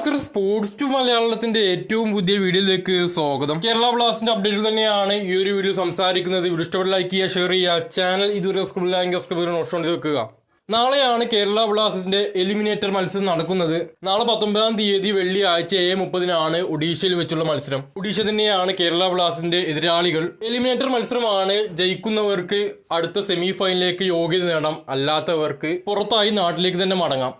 നമസ്കാരം. Sports to മലയാളത്തിന്റെ ഏറ്റവും പുതിയ വീഡിയോയിലേക്ക് സ്വാഗതം. കേരള ബ്ലാസ്റ്റിന്റെ അപ്ഡേറ്റ് തന്നെയാണ് ഈ ഒരു വീഡിയോ സംസാരിക്കുന്നത്. വീഡിയോ ഇഷ്ടപ്പെട്ട ലൈക്ക് ചെയ്യുക ഷെയർ ചെയ്യുക ചാനൽ ഇതുവരെ സബ്സ്ക്രൈബ് നോട്ട് വെക്കുക. നാളെയാണ് കേരള ബ്ലാസ്റ്റേഴ്സിന്റെ എലിമിനേറ്റർ മത്സരം നടക്കുന്നത്. നാളെ പത്തൊമ്പതാം തീയതി വെള്ളിയാഴ്ച ഏഴ് മുപ്പതിനാണ് ഒഡീഷയിൽ വെച്ചുള്ള മത്സരം. ഒഡീഷ തന്നെയാണ് കേരള ബ്ലാസ്റ്റേഴ്സിന്റെ എതിരാളികൾ. എലിമിനേറ്റർ മത്സരമാണ് ജയിക്കുന്നവർക്ക് അടുത്ത സെമി ഫൈനലിലേക്ക് യോഗ്യത നേടാം. അല്ലാത്തവർക്ക് പുറത്തായി നാട്ടിലേക്ക് തന്നെ മടങ്ങാം.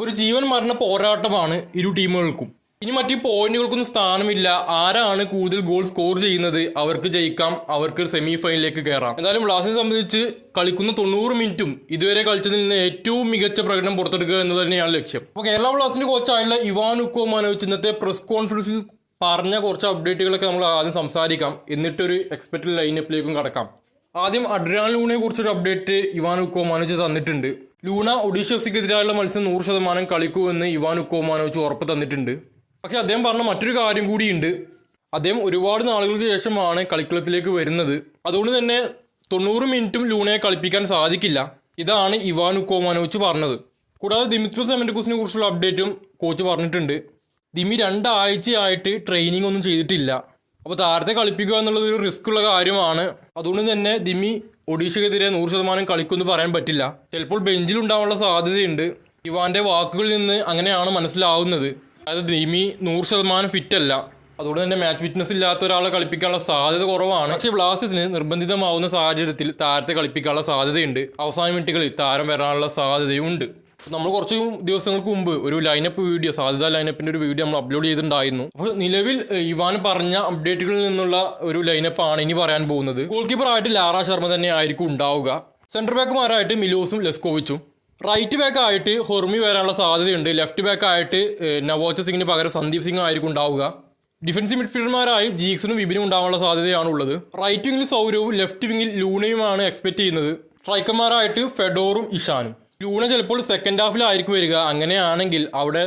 ഒരു ജീവൻ മരണ പോരാട്ടമാണ് ഇരു ടീമുകൾക്കും. ഇനി മറ്റു പോയിന്റുകൾക്കൊന്നും സ്ഥാനമില്ല. ആരാണ് കൂടുതൽ ഗോൾ സ്കോർ ചെയ്യുന്നത്? അവർക്ക് ജയിക്കാം. അവർക്ക് സെമി ഫൈനലിലേക്ക് കയറാം എന്തായാലും ബ്ലാസ്റ്റിനെ സംബന്ധിച്ച് കളിക്കുന്ന തൊണ്ണൂറ് മിനിറ്റും ഇതുവരെ കളിച്ചതിൽ നിന്ന് ഏറ്റവും മികച്ച പ്രകടനം പുറത്തെടുക്കുക എന്ന് തന്നെയാണ് ലക്ഷ്യം. അപ്പോൾ കേരള ബ്ലാസ്റ്റിന്റെ കോച്ചായുള്ള ഇവാൻ ഉക്കോ മനോജ് ഇന്നത്തെ പ്രസ് കോൺഫറൻസിൽ പറഞ്ഞ കുറച്ച് അപ്ഡേറ്റുകളൊക്കെ നമ്മൾ ആദ്യം സംസാരിക്കാം. എന്നിട്ടൊരു എക്സ്പെക്റ്റഡ് ലൈനപ്പിലേക്കും കടക്കാം. ആദ്യം അഡ്രാൻ ലൂണിനെ കുറിച്ചൊരു അപ്ഡേറ്റ് ഇവാൻ ഉക്കോ മനോജ് തന്നിട്ടുണ്ട്. ലൂണ ഒഡീഷ എഫ് സിക്കെതിരായുള്ള മത്സരം നൂറ് ശതമാനം കളിക്കുമെന്ന് ഇവാൻ ഉക്കോമാനോച്ച് ഉറപ്പ് തന്നിട്ടുണ്ട്. പക്ഷെ അദ്ദേഹം പറഞ്ഞ മറ്റൊരു കാര്യം കൂടിയുണ്ട്. അദ്ദേഹം ഒരുപാട് നാളുകൾക്ക് ശേഷമാണ് കളിക്കളത്തിലേക്ക് വരുന്നത്. അതുകൊണ്ട് തന്നെ തൊണ്ണൂറ് മിനിറ്റും ലൂണയെ കളിപ്പിക്കാൻ സാധിക്കില്ല. ഇതാണ് ഇവാൻ ഉക്കോമാനോച്ച് പറഞ്ഞത്. കൂടാതെ ദിമിത്രോസ് സെമന്റക്കൂസിനെ കുറിച്ചുള്ള അപ്ഡേറ്റും കോച്ച് പറഞ്ഞിട്ടുണ്ട്. ദിമി രണ്ടാഴ്ചയായിട്ട് ട്രെയിനിങ് ഒന്നും ചെയ്തിട്ടില്ല. അപ്പോൾ താരത്തെ കളിപ്പിക്കുക എന്നുള്ളത് ഒരു റിസ്ക് ഉള്ള കാര്യമാണ്. അതുകൊണ്ട് തന്നെ ദിമി ഒഡീഷയ്ക്കെതിരെ നൂറ് ശതമാനം കളിക്കുമെന്ന് പറയാൻ പറ്റില്ല. ചിലപ്പോൾ ബെഞ്ചിൽ ഉണ്ടാവാനുള്ള സാധ്യതയുണ്ട്. ഇവാന്റെ വാക്കുകളിൽ നിന്ന് അങ്ങനെയാണ് മനസ്സിലാവുന്നത്. അതായത് നിമി നൂറ് ശതമാനം ഫിറ്റ് അല്ല അതുകൊണ്ട് തന്നെ മാച്ച് ഫിറ്റ്നസ് ഇല്ലാത്ത ഒരാളെ കളിപ്പിക്കാനുള്ള സാധ്യത കുറവാണ്. പക്ഷേ ബ്ലാസ്റ്റേഴ്സിന് നിർബന്ധിതമാവുന്ന സാഹചര്യത്തിൽ താരത്തെ കളിപ്പിക്കാനുള്ള സാധ്യതയുണ്ട്. അവസാന മിനിറ്റുകളിൽ താരം വരാനുള്ള സാധ്യതയും ഉണ്ട് നമ്മൾ കുറച്ച് ദിവസങ്ങൾക്ക് മുമ്പ് ഒരു ലൈനപ്പ് വീഡിയോ സാധ്യത ലൈനപ്പിന്റെ ഒരു വീഡിയോ നമ്മൾ അപ്ലോഡ് ചെയ്തിട്ടുണ്ടായിരുന്നു. അപ്പോൾ നിലവിൽ ഇവാൻ പറഞ്ഞ അപ്ഡേറ്റുകളിൽ നിന്നുള്ള ഒരു ലൈനപ്പ് ആണ് ഇനി പറയാൻ പോകുന്നത്. ഗോൾ കീപ്പർ ആയിട്ട് ലാറ ശർമ്മ തന്നെ ആയിരിക്കും ഉണ്ടാവുക. സെന്റർ ബാക്കുമാരായിട്ട് മിലോസും ലെസ്കോവിച്ചും. റൈറ്റ് ബാക്ക് ആയിട്ട് ഹൊർമി വരാനുള്ള സാധ്യതയുണ്ട്. ലെഫ്റ്റ് ബാക്ക് ആയിട്ട് നവോച്ച സിംഗിന് പകരം സന്ദീപ് സിംഗ് ആയിരിക്കും ഉണ്ടാവുക. ഡിഫൻസീവ് മിഡ്ഫീൽഡർമാരായി ജീക്സിനും വിപിനും ഉണ്ടാവാനുള്ള സാധ്യതയാണ് ഉള്ളത് റൈറ്റ് വിങ്ങിൽ സൗരവും ലെഫ്റ്റ് വിങ്ങിൽ ലൂണയുമാണ് എക്സ്പെക്ട് ചെയ്യുന്നത്. സ്ട്രൈക്കർമാരായിട്ട് ഫെഡോറും ഇഷാനും. ലൂണ ചിലപ്പോൾ സെക്കൻഡ് ഹാഫിലായിരിക്കും വരിക. അങ്ങനെയാണെങ്കിൽ അവിടെ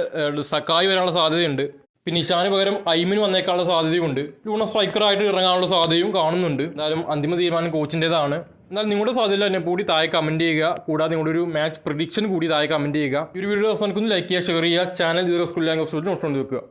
സക്കായി വരാനുള്ള സാധ്യതയുണ്ട്. പിന്നെ ഇഷാന് പകരം ഐമിന് വന്നേക്കാനുള്ള സാധ്യതയുണ്ട് ലൂണ സ്ട്രൈക്കറായിട്ട് ഇറങ്ങാനുള്ള സാധ്യതയും കാണുന്നുണ്ട്. എന്തായാലും അന്തിമ തീരുമാനം കോച്ചിന്റെതാണ് എന്നാൽ നിങ്ങളുടെ സാധ്യത തന്നെ കൂടി താഴെ കമന്റ് ചെയ്യുക. കൂടാതെ നിങ്ങളുടെ ഒരു മാച്ച് പ്രഡിക്ഷൻ കൂടി താഴെ കമന്റ് ചെയ്യുക. ഈ ഒരു വീഡിയോ അവസാനിക്കുന്നു. ലൈക്ക് ചെയ്യുക ഷെയർ ചെയ്യുക. ചാനൽ ഇതുവരെ സ്കൂളിൽ നോട്ട് കൊണ്ട് വെക്കുക.